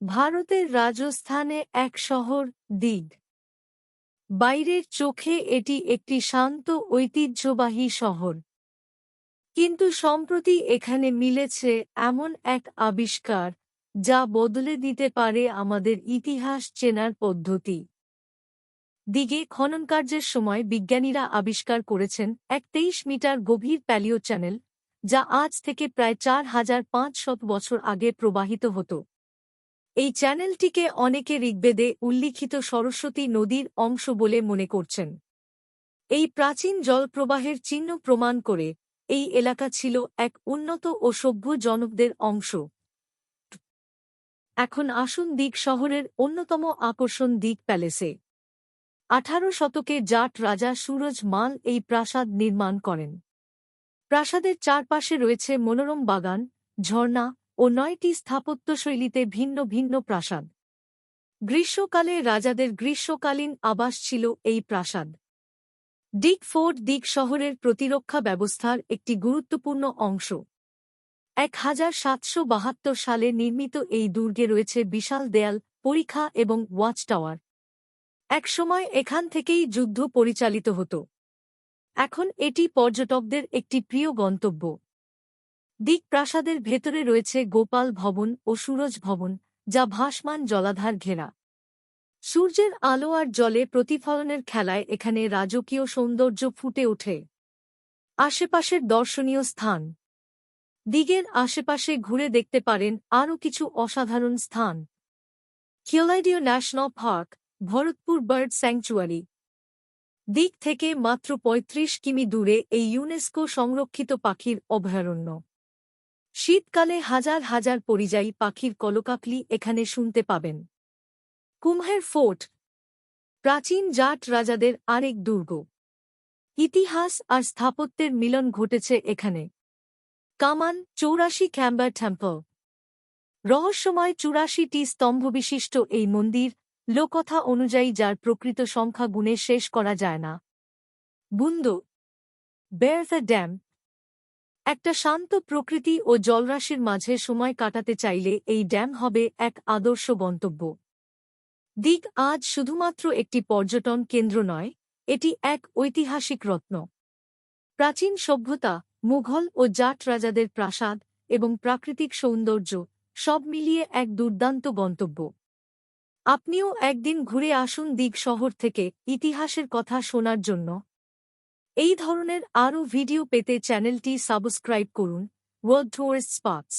ভারতের রাজস্থানে এক শহর দিগ বাইরের চোখে এটি একটি শান্ত, ঐতিহ্যবাহী শহর। কিন্তু সম্প্রতি এখানে মিলেছে এমন এক আবিষ্কার, যা বদলে দিতে পারে আমাদের ইতিহাস চেনার পদ্ধতি। দিগে খননকার্যের সময় বিজ্ঞানীরা আবিষ্কার করেছেন এক তেইশ মিটার গভীর প্যালিও চ্যানেল, যা আজ থেকে প্রায় চার হাজার পাঁচশত বছর আগে প্রবাহিত হতো। এই চ্যানেলটিকে অনেকে ঋগ্বেদে উল্লিখিত সরস্বতী নদীর অংশ বলে মনে করছেন। এই প্রাচীন জলপ্রবাহের চিহ্ন প্রমাণ করে এই এলাকা ছিল এক উন্নত ও সভ্য জনকদের অংশ। এখন আসুন দিক শহরের অন্যতম আকর্ষণ দিক প্যালেসে। আঠারো শতকে জাট রাজা সুরজ মাল এই প্রাসাদ নির্মাণ করেন। প্রাসাদের চারপাশে রয়েছে মনোরম বাগান, ঝর্ণা ও নয়টি স্থাপত্যশৈলীতে ভিন্ন ভিন্ন প্রাসাদ। গ্রীষ্মকালে রাজাদের গ্রীষ্মকালীন আবাস ছিল এই প্রাসাদ। ডিক ফোর্ট দিক শহরের প্রতিরক্ষা ব্যবস্থার একটি গুরুত্বপূর্ণ অংশ। এক হাজার সাতশো বাহাত্তর সালে নির্মিত এই দুর্গে রয়েছে বিশাল দেয়াল পরীক্ষা এবং ওয়াচ টাওয়ার। একসময় এখান থেকেই যুদ্ধ পরিচালিত হতো। এখন এটি পর্যটকদের একটি প্রিয় গন্তব্য। দিক প্রাসাদের ভেতরে রয়েছে গোপাল ভবন ও সুরজ ভবন, যা ভাসমান জলাধার ঘেরা। সূর্যের আলো আর জলে প্রতিফলনের খেলায় এখানে রাজকীয় সৌন্দর্য ফুটে ওঠে। আশেপাশের দর্শনীয় স্থান। দিগের আশেপাশে ঘুরে দেখতে পারেন আরও কিছু অসাধারণ স্থান। Keoladeo national park, Bharatpur bird sanctuary. দিক থেকে মাত্র ৩৫ কিমি দূরে এই ইউনেস্কো সংরক্ষিত পাখির অভয়ারণ্য। শীতকালে হাজার হাজার পরিযায়ী পাখির কলকাকলি এখানে শুনতে পাবেন। কুম্হের ফোর্ট। প্রাচীন জাট রাজাদের আরেক দুর্গ। ইতিহাস আর স্থাপত্যের মিলন ঘটেছে এখানে। কামান চৌরাশি ক্যাম্বার টেম্পল। রহস্যময় চুরাশিটি স্তম্ভবিশিষ্ট এই মন্দির লোকথা অনুযায়ী যার প্রকৃত সংখ্যা গুণে শেষ করা যায় না। বুন্দ। বেয়ার ড্যাম। একটা শান্ত প্রকৃতি ও জলরাশির মাঝে সময় কাটাতে চাইলে এই ড্যাম হবে এক আদর্শ গন্তব্য। দিক আজ শুধুমাত্র একটি পর্যটন কেন্দ্র নয়, এটি এক ঐতিহাসিক রত্ন। প্রাচীন সভ্যতা, মুঘল ও জাট রাজাদের প্রাসাদ এবং প্রাকৃতিক সৌন্দর্য সব মিলিয়ে এক দুর্দান্ত গন্তব্য। আপনিও একদিন ঘুরে আসুন দিক শহর থেকে ইতিহাসের কথা শোনার জন্য। এই ধরনের আরও ভিডিও পেতে চ্যানেলটি সাবস্ক্রাইব করুন ওয়ার্ল্ড টুরিস্ট স্পটস